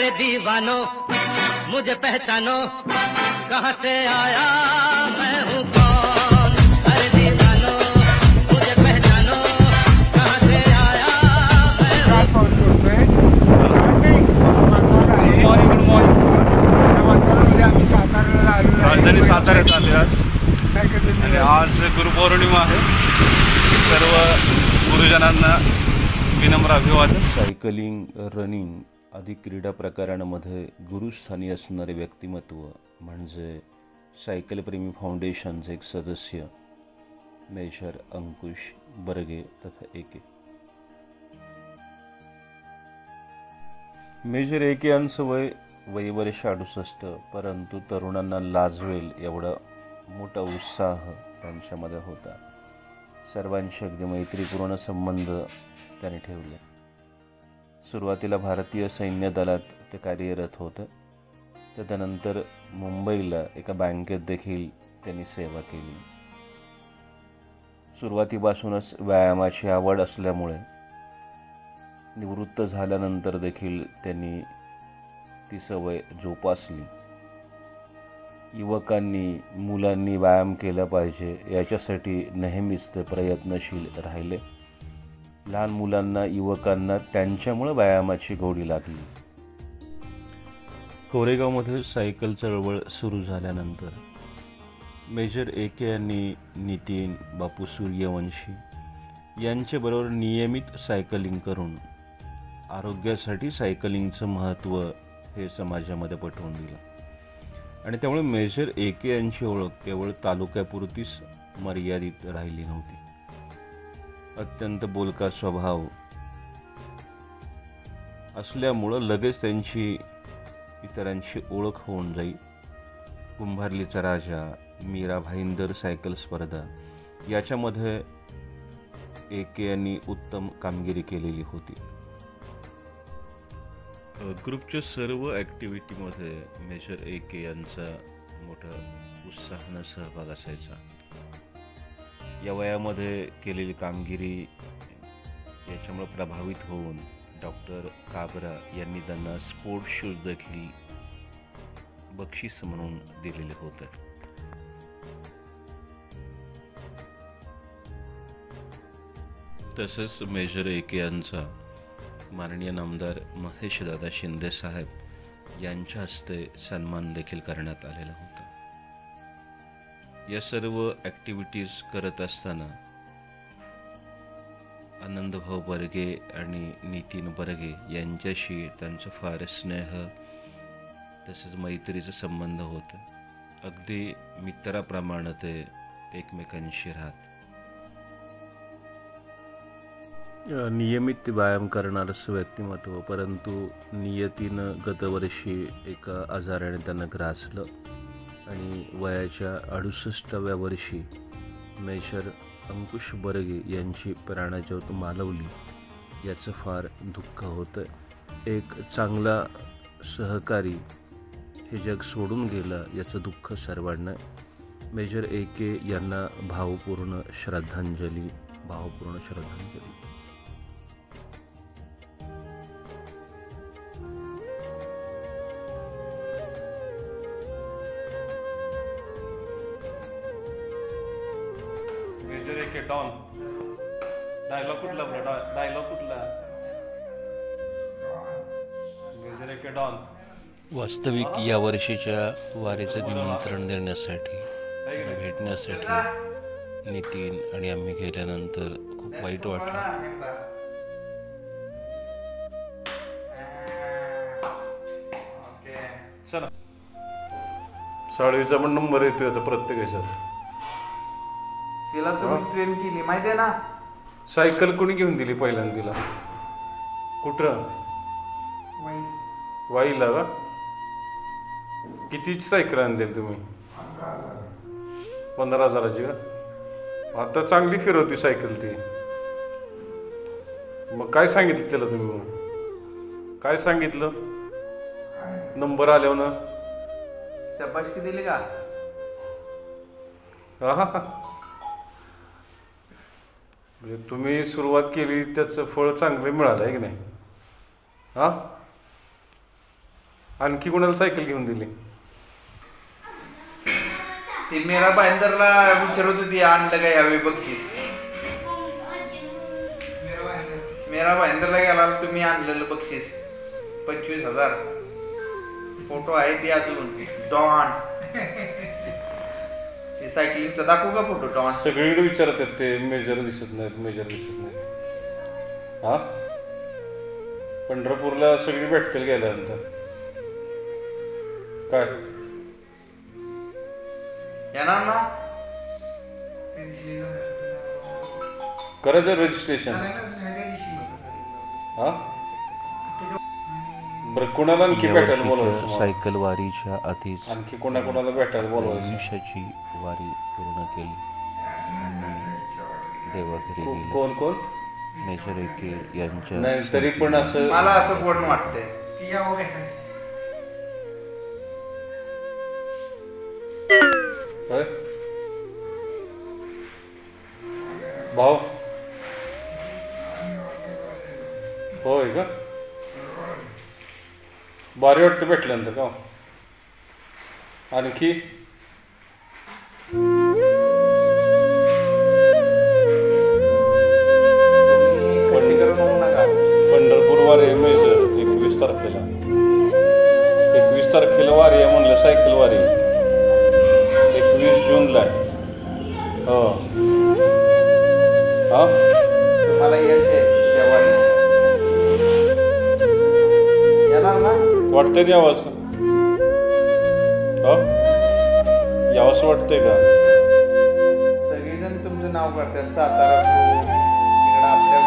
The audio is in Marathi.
अरे दीवानो मुझे पहचानो कहाँ से आया मैं हूँ कौन? अरे दीवानो मुझे पहचानो कहाँ से आया मैं काय पाऊस पडतोय नाही म्हातारा आहे मॉर्निंग गुड मॉर्निंग त्या म्हातारामध्ये आम्ही साताऱ्याला आलेलो आहे. राजधानी साताऱ्यात आले आज सायकल आणि आज गुरुपौर्णिमा आहे सर्व गुरुजनांना विनम्र अभिवादन। सायकलिंग रनिंग आदी क्रीडा प्रकारांमध्ये गुरुस्थानी असणारे व्यक्तिमत्व म्हणजे सायकलप्रेमी फाउंडेशनचे एक सदस्य मेजर अंकुश बर्गे तथा एके. मेजर एके यांचं वय वयवर्ष अडुसष्ट परंतु तरुणांना लाजवेल एवढा मोठा उत्साह त्यांच्यामध्ये होता. सर्वांशी अगदी मैत्रीपूर्ण संबंध त्याने ठेवले. सुरुवातीला भारतीय सैन्य दलात ते कार्यरत होतं. त्यानंतर मुंबईला एका बँकेत देखील त्यांनी सेवा केली. सुरुवातीपासूनच व्यायामाची आवड असल्यामुळे निवृत्त झाल्यानंतर देखील त्यांनी ती सवय जोपासली. युवकांनी मुलांनी व्यायाम केला पाहिजे याच्यासाठी नेहमीच ते प्रयत्नशील राहिले. लहान मुलांना युवकांना त्यांच्यामुळं व्यायामाची गोडी लागली. कोरेगावमध्ये सायकल चळवळ सुरू झाल्यानंतर मेजर एके यांनी नितीन बापू सूर्यवंशी यांच्याबरोबर नियमित सायकलिंग करून आरोग्यासाठी सायकलिंगचं महत्त्व हे समाजामध्ये पटवून दिलं. आणि त्यामुळे मेजर एके यांची ओळख केवळ तालुक्यापुरतीच मर्यादित राहिली नव्हती. अत्यंत बोलका स्वभाव असल्यामुळं लगेच त्यांची इतरांची ओळख होऊन जाई. कुंभारलीचा राजा मीरा भाईंदर सायकल स्पर्धा याच्यामध्ये एके यांनी उत्तम कामगिरी केलेली होती. ग्रुपच्या सर्व ॲक्टिव्हिटीमध्ये मेजर एके यांचा मोठा उत्साहानं सहभाग असायचा. या वयामध्ये केलेली कामगिरी याच्यामुळे प्रभावित होऊन डॉक्टर काबरा यांनी त्यांना स्पोर्ट शूज देखील बक्षीस म्हणून दिलेले होते. तसंच मेजर एके यांचा माननीय नामदार महेशदादा शिंदे साहेब यांच्या हस्ते सन्मान देखील करण्यात आलेला होता. या सर्व ॲक्टिव्हिटीज करत असताना आनंदभाऊ बर्गे आणि नितीन बर्गे यांच्याशी त्यांचं फार स्नेह तसंच मैत्रीचं संबंध होतं. अगदी मित्राप्रमाणे ते एकमेकांशी राहत. नियमित व्यायाम करणारंच व्यक्तिमत्व परंतु नियतीनं गतवर्षी एका आजाराने त्यांना ग्रासलं. आणि वयाच्या अडुसष्टाव्या वर्षी मेजर अंकुश बर्गे यांची प्राणाज्योत मालवली याचं फार दुःख होतं एक चांगला सहकारी हे जग सोडून गेलं याचं दुःख सर्वांना मेजर ए के यांना भावपूर्ण श्रद्धांजली भावपूर्ण श्रद्धांजली. डॉन डायलॉग कुठला आपला डायलॉग कुठला? मेजर एक डॉन वास्तविक या वर्षीच्या वारीचं निमंत्रण देण्यासाठी भेटण्यासाठी नितीन आणि आम्ही गेल्यानंतर खूप वाईट वाटलं. चला साडवीचा पण नंबर येतोय आता प्रत्येक ह्याच्यात तिला तुम्ही ट्रेन केली माहितीये ना? सायकल कोणी घेऊन दिली पहिल्यांदा तिला कुठं वाईला का? कितीची सायकल आणली तुम्ही? पंधरा हजाराची का? आता चांगली फिरवती सायकल ती. मग काय सांगितलं त्याला तुम्ही मग काय सांगितलं? नंबर आल्यावर ना? शबाशकी दिली का? हा. म्हणजे तुम्ही सुरुवात केली त्याचं फळ चांगलं मिळालं आहे की नाही? हा? आणखी कोणाला सायकल घेऊन दिली? ती मेरा भाईंदरला विचारत होती आणलं काय यावेळी बक्षीस? मेरा भाईंदरला गेला तुम्ही आणलेलं बक्षीस. पंचवीस हजार. फोटो आहे ते अजून. डॉन. ते सायकलिस्टचा दाखवू का फोटो डॉन सगळीकडे विचारत आहेत ते मेजर दिसत नाहीत मेजर दिसत नाहीत हा पंढरपूरला सगळी भेटतील गेल्यानंतर काय येणार ना करायचं रजिस्ट्रेशन हा बरं कोणाला आणखी भेटायला बोलवायचं यावर्षीच्या तुम्हाला? सायकल वारीच्या आधीच आणखी कोणा कोणाला भेटायला बोलवायचं? दिवसाची वारी पूर्ण केली. देवाघरी को- गेले. कोण कोण? मेजर एके यांच्या नाही तरी पण असं मला असं कोण वाटतंय? होय? भाऊ? होय का? बारी वाटतं भेटल्यानंतर का हो? आणखी? पंढरपूर वारी आहे मेजर एकवीस तारखेला. एकवीस तारखेला वारी आहे म्हणलं सायकल वारी. एकवीस जूनला. आहे हो. हा? तुम्हाला यायचे त्या वारी वाटतंय ते यावं यावंसं वाटतंय का? सगळेजण तुमचं नाव करतात सातारा आपल्या